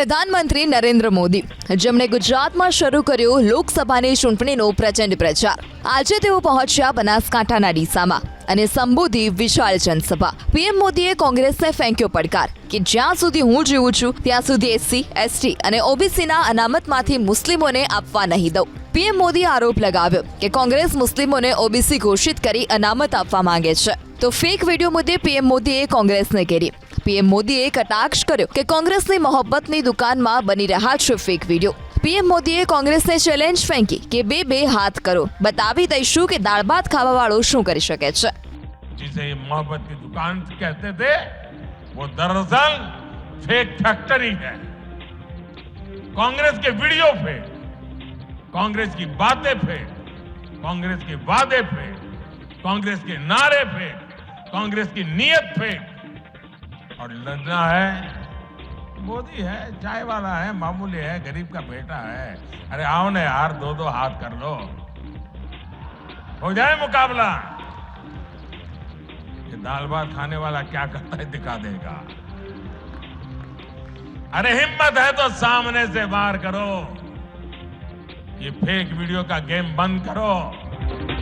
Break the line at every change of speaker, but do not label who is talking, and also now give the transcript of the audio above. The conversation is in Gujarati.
પ્રધાનમંત્રી નરેન્દ્ર મોદી જેમણે ગુજરાતમાં શરૂ કર્યો લોકસભાની ચૂંટણીનો પ્રચંડ પ્રચાર આજે તેઓ પહોંચ્યા બનાસકાંઠાના ડીસામાં અને સંબોધી વિશાળ જનસભા પીએમ મોદીએ કોંગ્રેસને ફેંક્યો પડકાર કે જ્યાં સુધી હું જીવું છું ત્યાં સુધી એસસી એસટી અને ઓબીસીના અનામતમાંથી મુસ્લિમોને આપવા નહીં દઉં પીએમ મોદીએ આરોપ લગાવ્યો કે કોંગ્રેસ મુસ્લિમોને ઓબીસી ઘોષિત કરી અનામત આપવા માંગે છે તો ફેક વિડીયો મુદ્દે પીએમ મોદીએ કોંગ્રેસને ઘેરી पीएम मोदी ने कटाक्ष કર્યો કે કોંગ્રેસ ની mohabbat ની દુકાન માં બની રહ્યા છે ફേക്ക് વિડિયો पीएम મોદી એ કોંગ્રેસ ને ચેલેન્જ ફેંકી કે બે બે હાથ કરો બતાવી દઈશું કે દાળ બાત ખાવા વાળો શું કરી શકે છે
જે mohabbat ની દુકાન કહેતે દે વો દરજલ ફേക്ക് ફેક્ટરી હે કોંગ્રેસ કે વિડિયો પે કોંગ્રેસ કી બાતે પે કોંગ્રેસ કે વાદે પે કોંગ્રેસ કે નારે પે કોંગ્રેસ કી નિયત પે और लड़ना है मोदी है चाय वाला है मामूली है गरीब का बेटा है अरे आओ ना यार दो दो हाथ कर लो हो जाए मुकाबला ये दाल भात खाने वाला क्या करता है दिखा देगा अरे हिम्मत है तो सामने से बाहर करो ये फेक वीडियो का गेम बंद करो